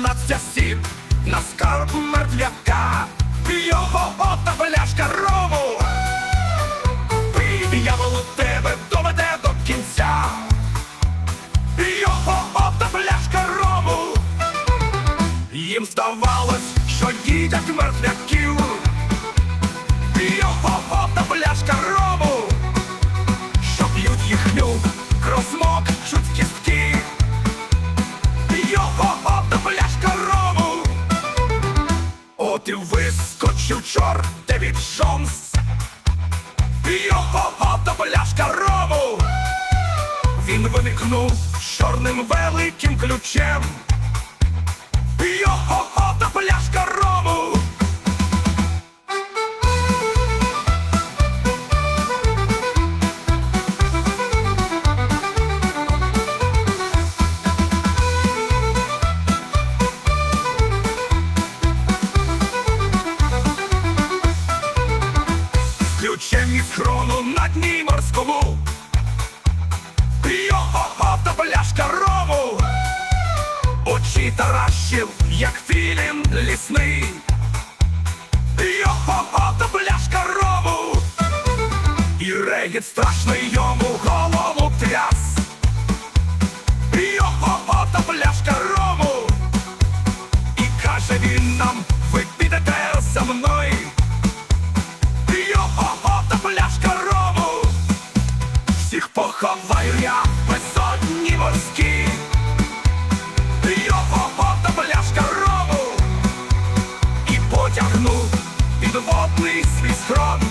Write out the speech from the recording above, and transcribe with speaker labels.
Speaker 1: Сімнадцять сім на скарб мертвяка, Його ота пляшка рому. Пий, диявол тебе доведе до кінця. Його ота пляшка рому. Їм здавалось, що їдять мертвяки. От вискочив чорт Девід Джонс. Його та пляшка рому. Він виникнув чорним великим ключем. Морському. Його та пляшка рому. Очі таращив, як філін лісний. Його та пляшка рому. І регіт страшний йому голову тряс. Його та пляшка рому. І каже він нам, ховаю я висотні морські, його вода пляшка рому і потягну підводний свій схрон.